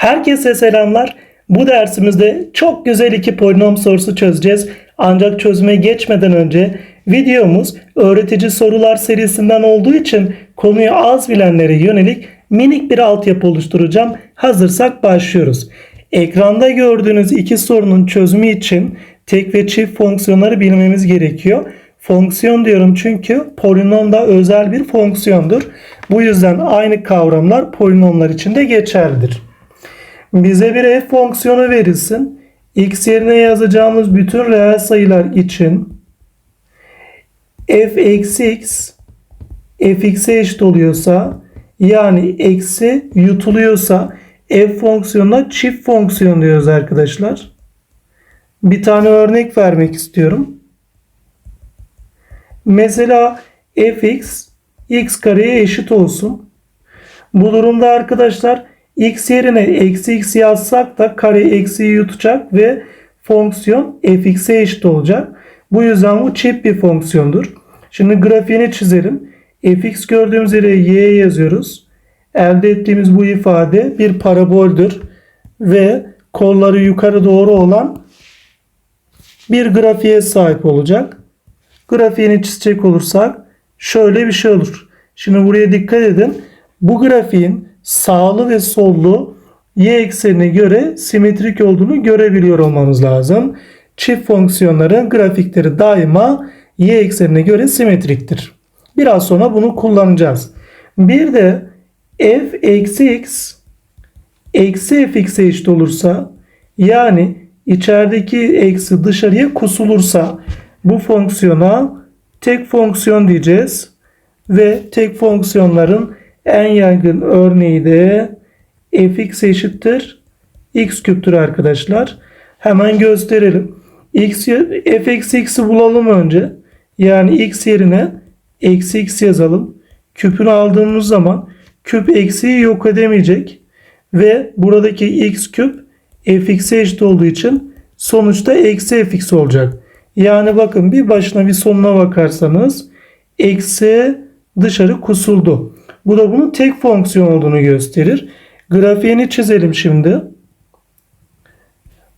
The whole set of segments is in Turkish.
Herkese selamlar. Bu dersimizde çok güzel iki polinom sorusu çözeceğiz. Ancak çözüme geçmeden önce videomuz öğretici sorular serisinden olduğu için konuyu az bilenlere yönelik minik bir altyapı oluşturacağım. Hazırsak başlıyoruz. Ekranda gördüğünüz iki sorunun çözümü için tek ve çift fonksiyonları bilmemiz gerekiyor. Fonksiyon diyorum çünkü polinom da özel bir fonksiyondur. Bu yüzden aynı kavramlar polinomlar için de geçerlidir. Bize bir f fonksiyonu verilsin. x yerine yazacağımız bütün reel sayılar için f eksi x fx'e eşit oluyorsa yani eksi yutuluyorsa f fonksiyonuna çift fonksiyon diyoruz arkadaşlar. Bir tane örnek vermek istiyorum. Mesela fx x kareye eşit olsun. Bu durumda arkadaşlar x yerine eksi x yazsak da kare eksiyi yutacak ve fonksiyon fx'e eşit olacak. Bu yüzden bu çift bir fonksiyondur. Şimdi grafiğini çizelim. fx gördüğümüz yere y yazıyoruz. Elde ettiğimiz bu ifade bir paraboldür ve kolları yukarı doğru olan bir grafiğe sahip olacak. Grafiğini çizecek olursak şöyle bir şey olur. Şimdi buraya dikkat edin. Bu grafiğin sağlı ve sollu y eksenine göre simetrik olduğunu görebiliyor olmamız lazım. Çift fonksiyonların grafikleri daima y eksenine göre simetriktir. Biraz sonra bunu kullanacağız. Bir de f eksi x eksi fx'e eşit olursa yani içerideki eksi dışarıya kusulursa bu fonksiyona tek fonksiyon diyeceğiz. Ve tek fonksiyonların en yaygın örneği de fx eşittir x küptür arkadaşlar. Hemen gösterelim. x f eksi x'i bulalım önce. Yani x yerine eksi x yazalım. Küpünü aldığımız zaman küp eksiği yok edemeyecek. Ve buradaki x küp fx'e eşit olduğu için sonuçta eksi fx olacak. Yani bakın bir başına bir sonuna bakarsanız eksi dışarı kusuldu. Bu da bunun tek fonksiyon olduğunu gösterir. Grafiğini çizelim şimdi.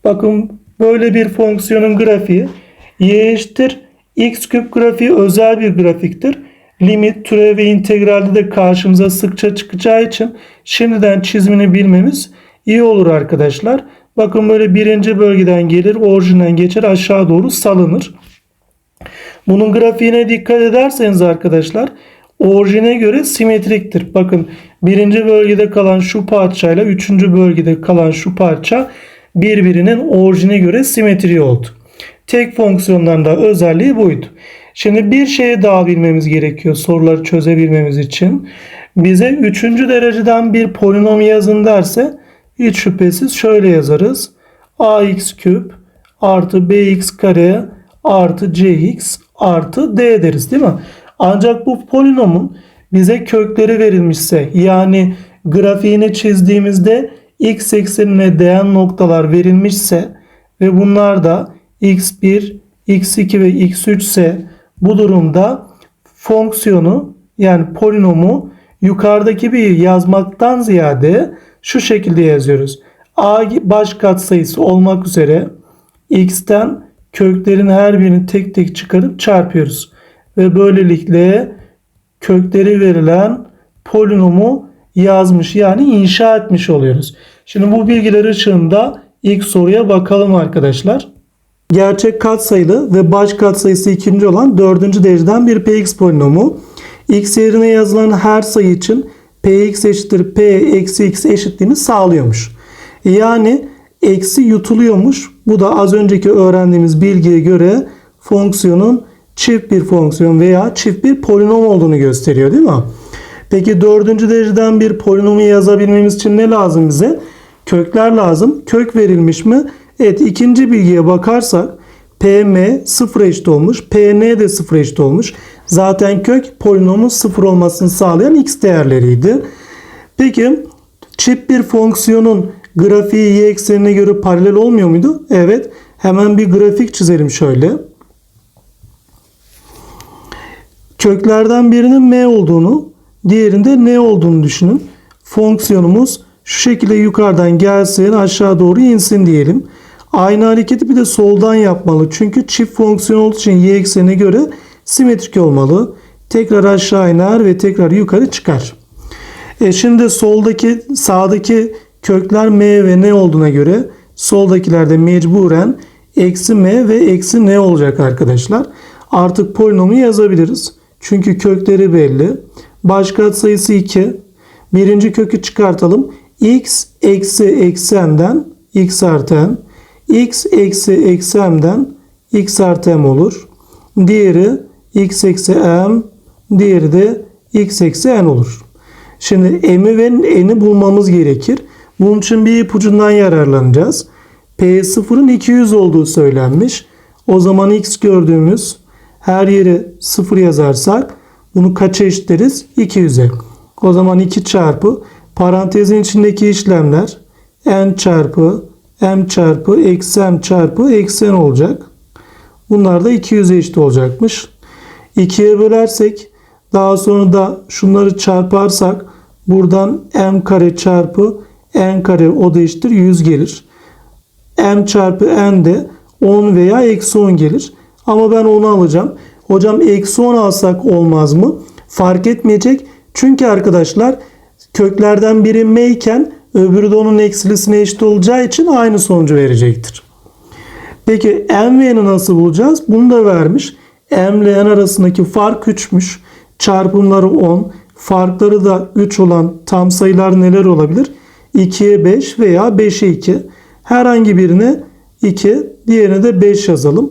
Bakın böyle bir fonksiyonun grafiği y eşittir x küp grafiği özel bir grafiktir. Limit, türev ve integralde de karşımıza sıkça çıkacağı için şimdiden çizimini bilmemiz iyi olur arkadaşlar. Bakın böyle birinci bölgeden gelir, orijinden geçer aşağı doğru salınır. Bunun grafiğine dikkat ederseniz arkadaşlar orijine göre simetriktir. Bakın birinci bölgede kalan şu parçayla üçüncü bölgede kalan şu parça birbirinin orijine göre simetri oldu. Tek fonksiyonların da özelliği buydu. Şimdi bir şeyi daha bilmemiz gerekiyor soruları çözebilmemiz için. Bize üçüncü dereceden bir polinom yazın derse hiç şüphesiz şöyle yazarız. ax küp artı bx kare artı cx artı d deriz değil mi? Ancak bu polinomun bize kökleri verilmişse yani grafiğini çizdiğimizde x eksenine değen noktalar verilmişse ve bunlar da x1, x2 ve x3 ise bu durumda fonksiyonu yani polinomu yukarıdaki bir yazmaktan ziyade şu şekilde yazıyoruz. A baş katsayısı olmak üzere x'ten köklerin her birini tek tek çıkarıp çarpıyoruz. Ve böylelikle kökleri verilen polinomu yazmış yani inşa etmiş oluyoruz. Şimdi bu bilgiler ışığında ilk soruya bakalım arkadaşlar. Gerçek katsayılı ve baş katsayısı ikinci olan dördüncü dereceden bir px polinomu. x yerine yazılan her sayı için px eşittir p eksi x eşitliğini sağlıyormuş. Yani eksi yutuluyormuş. Bu da az önceki öğrendiğimiz bilgiye göre fonksiyonun çift bir fonksiyon veya çift bir polinom olduğunu gösteriyor değil mi? Peki dördüncü dereceden bir polinomu yazabilmemiz için ne lazım bize? Kökler lazım. Kök verilmiş mi? Evet ikinci bilgiye bakarsak PM sıfır eşit olmuş. PN de sıfır eşit olmuş. Zaten kök polinomun sıfır olmasını sağlayan x değerleriydi. Peki çift bir fonksiyonun grafiği y eksenine göre paralel olmuyor muydu? Evet. Hemen bir grafik çizelim şöyle. Köklerden birinin m olduğunu, diğerinde n olduğunu düşünün. Fonksiyonumuz Şu şekilde yukarıdan gelsin aşağı doğru insin diyelim. Aynı hareketi bir de soldan yapmalı. Çünkü çift fonksiyon olduğu için y eksenine göre simetrik olmalı. Tekrar aşağı iner ve tekrar yukarı çıkar. E şimdi soldaki sağdaki kökler m ve n olduğuna göre soldakilerde mecburen eksi m ve eksi n olacak arkadaşlar. Artık polinomu yazabiliriz. Çünkü kökleri belli. Baş katsayısı 2. Birinci kökü çıkartalım. x eksi m'den x artı m. x eksi eksi m'den x artı m olur. Diğeri x eksi m. Diğeri de x eksi n olur. Şimdi m'i ve n'i bulmamız gerekir. Bunun için bir ipucundan yararlanacağız. P0'ın 200 olduğu söylenmiş. O zaman x gördüğümüz her yere 0 yazarsak bunu kaça eşitleriz? 200'e. O zaman 2 çarpı parantezin içindeki işlemler n çarpı m çarpı eksi m çarpı eksi n olacak. Bunlar da 200'e eşit olacakmış. 2'ye bölersek daha sonra da şunları çarparsak buradan m kare çarpı n kare o da eşittir 100 gelir. m çarpı n de 10 veya eksi 10 gelir. Ama ben onu alacağım. Hocam eksi 10 alsak olmaz mı? Fark etmeyecek. Çünkü arkadaşlar köklerden biri m iken öbürü de onun eksilisine eşit olacağı için aynı sonucu verecektir. Peki m ve n'i nasıl bulacağız? Bunu da vermiş. m ile n arasındaki fark 3'müş. Çarpımları 10. Farkları da 3 olan tam sayılar neler olabilir? 2'ye 5 veya 5'e 2. Herhangi birine 2, diğerine de 5 yazalım.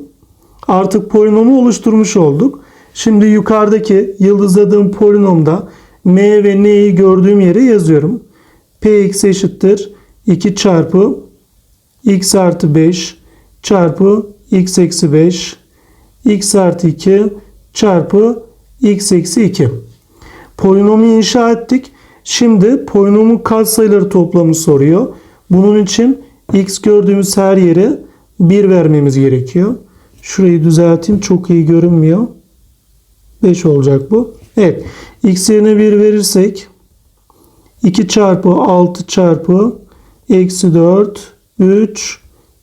Artık polinomu oluşturmuş olduk. Şimdi yukarıdaki yıldızladığım polinomda m ve n'yi gördüğüm yere yazıyorum. px eşittir 2 çarpı x artı 5 çarpı x eksi 5 x artı 2 çarpı x eksi 2. Polinomu inşa ettik. Şimdi polinomun katsayıları toplamı soruyor. Bunun için x gördüğümüz her yere 1 vermemiz gerekiyor. Şurayı düzelteyim. Çok iyi görünmüyor. 5 olacak bu. Evet. X yerine 1 verirsek 2 çarpı 6 çarpı eksi 4 3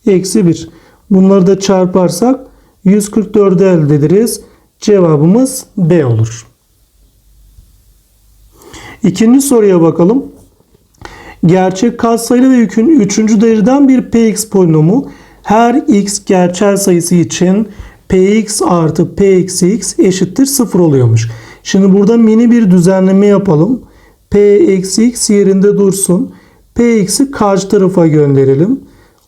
eksi 1. Bunları da çarparsak 144 elde ederiz. Cevabımız B olur. İkinci soruya bakalım. Gerçek katsayılı ve yükün 3. dereceden bir px polinomu her x gerçel sayısı için px artı p eksi x eşittir 0 oluyormuş. Şimdi burada mini bir düzenleme yapalım. p eksi x yerinde dursun. p x'i karşı tarafa gönderelim.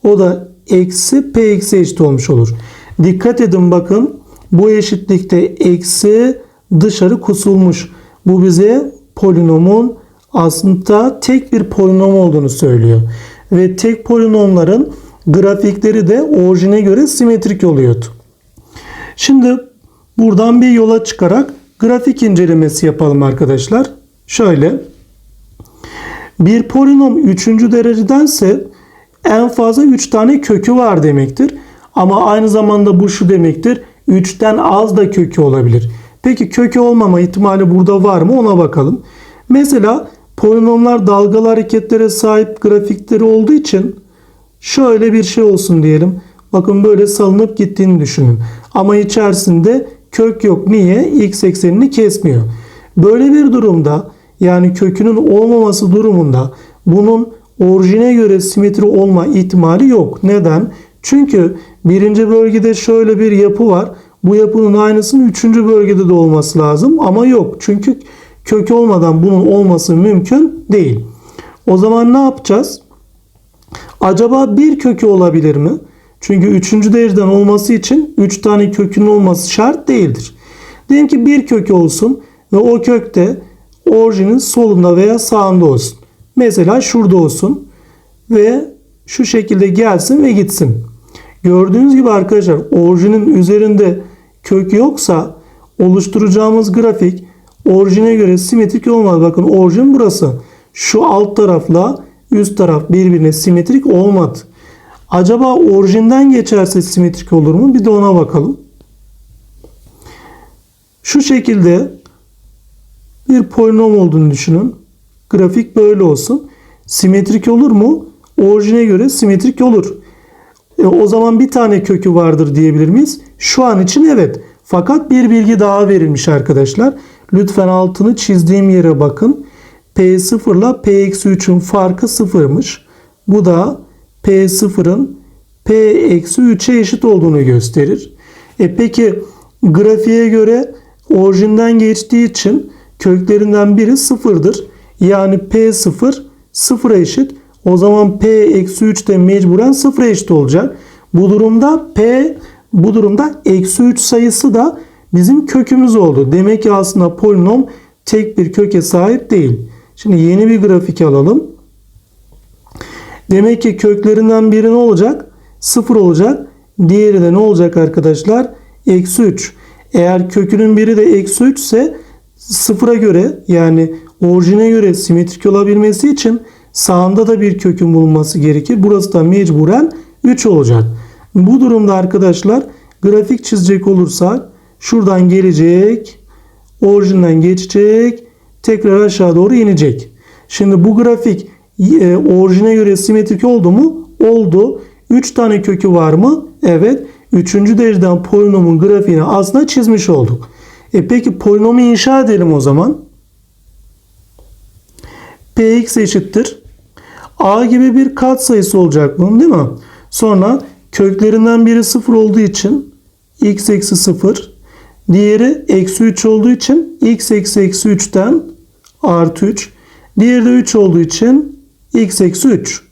O da eksi p eksi eşit olmuş olur. Dikkat edin bakın bu eşitlikte eksi dışarı kusulmuş. Bu bize polinomun aslında tek bir polinom olduğunu söylüyor. Ve tek polinomların grafikleri de orijine göre simetrik oluyordu. Şimdi buradan bir yola çıkarak grafik incelemesi yapalım arkadaşlar. Şöyle. Bir polinom 3. derecedense en fazla 3 tane kökü var demektir. Ama aynı zamanda bu şu demektir. 3'ten az da kökü olabilir. Peki kökü olmama ihtimali burada var mı ona bakalım. Mesela polinomlar dalgalı hareketlere sahip grafikleri olduğu için şöyle bir şey olsun diyelim. Bakın böyle salınıp gittiğini düşünün. Ama içerisinde kök yok. Niye? X eksenini kesmiyor. Böyle bir durumda yani kökünün olmaması durumunda bunun orijine göre simetri olma ihtimali yok. Neden? Çünkü birinci bölgede şöyle bir yapı var. Bu yapının aynısının üçüncü bölgede de olması lazım ama yok. Çünkü kök olmadan bunun olması mümkün değil. O zaman ne yapacağız? Acaba bir kökü olabilir mi? Çünkü üçüncü dereceden olması için üç tane kökün olması şart değildir. Diyelim ki bir kökü olsun ve o kökte orijinin solunda veya sağında olsun. Mesela şurada olsun ve şu şekilde gelsin ve gitsin. Gördüğünüz gibi arkadaşlar orijinin üzerinde kök yoksa oluşturacağımız grafik orijine göre simetrik olmaz. Bakın orijin burası. Şu alt tarafla üst taraf birbirine simetrik olmadı. Acaba orijinden geçerse simetrik olur mu? Bir de ona bakalım. Şu şekilde bir polinom olduğunu düşünün. Grafik böyle olsun. simetrik olur mu? Orijine göre simetrik olur. E, o zaman bir tane kökü vardır diyebilir miyiz? Şu an için evet. Fakat bir bilgi daha verilmiş arkadaşlar. Lütfen altını çizdiğim yere bakın. P0 ile P-3'ün farkı sıfırmış. Bu da P0'ın P-3'e eşit olduğunu gösterir. E peki grafiğe göre orijinden geçtiği için köklerinden biri sıfırdır. Yani P0 sıfıra eşit. O zaman P-3 de mecburen sıfıra eşit olacak. Bu durumda P bu durumda eksi 3 sayısı da bizim kökümüz oldu. Demek ki aslında polinom tek bir köke sahip değil. Şimdi yeni bir grafik alalım. Demek ki köklerinden biri ne olacak? 0 olacak. Diğeri de ne olacak arkadaşlar? Eksi 3. Eğer kökünün biri de eksi 3 ise sıfıra göre yani orijine göre simetrik olabilmesi için sağında da bir kökün bulunması gerekir. Burası da mecburen 3 olacak. Bu durumda arkadaşlar grafik çizecek olursak şuradan gelecek, orijinden geçecek, tekrar aşağı doğru inecek. Şimdi bu grafik e, orijine göre simetrik oldu mu? Oldu. 3 tane kökü var mı? Evet. 3. dereceden polinomun grafiğini aslında çizmiş olduk. E peki polinomu inşa edelim o zaman. Px eşittir. A gibi bir katsayısı olacak bunun değil mi? Sonra köklerinden biri 0 olduğu için x eksi 0. Diğeri eksi 3 olduğu için x eksi eksi 3'ten artı 3. Diğeri de 3 olduğu için x eksi 3.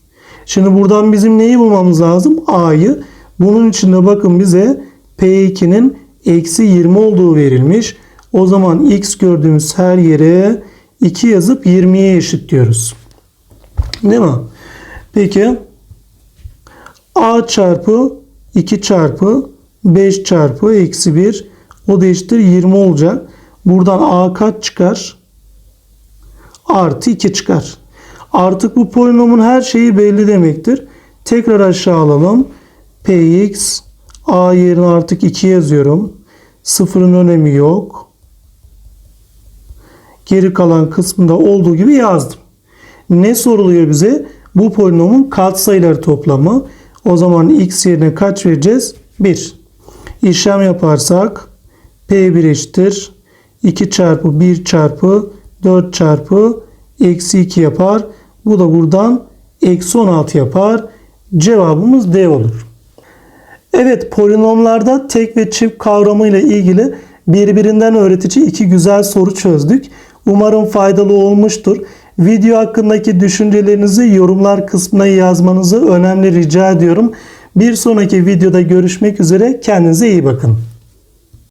Şimdi buradan bizim neyi bulmamız lazım? A'yı. Bunun için de bakın bize P2'nin eksi 20 olduğu verilmiş. O zaman x gördüğümüz her yere 2 yazıp 20'ye eşit diyoruz. Değil mi? Peki A çarpı 2 çarpı 5 çarpı eksi 1 o da eşittir 20 olacak. Buradan A kaç çıkar? Artı 2 çıkar. Artık bu polinomun her şeyi belli demektir. Tekrar aşağı alalım. Px a yerine artık 2 yazıyorum. Sıfırın önemi yok. Geri kalan kısmında olduğu gibi yazdım. Ne soruluyor bize? Bu polinomun katsayıları toplamı. O zaman x yerine kaç vereceğiz? 1. İşlem yaparsak p1 eşittir. 2 çarpı 1 çarpı 4 çarpı eksi 2 yapar. Bu da buradan eksi 16 yapar. Cevabımız D olur. Evet polinomlarda tek ve çift kavramı ile ilgili birbirinden öğretici iki güzel soru çözdük. Umarım faydalı olmuştur. Video hakkındaki düşüncelerinizi yorumlar kısmına yazmanızı önemli rica ediyorum. Bir sonraki videoda görüşmek üzere. Kendinize iyi bakın.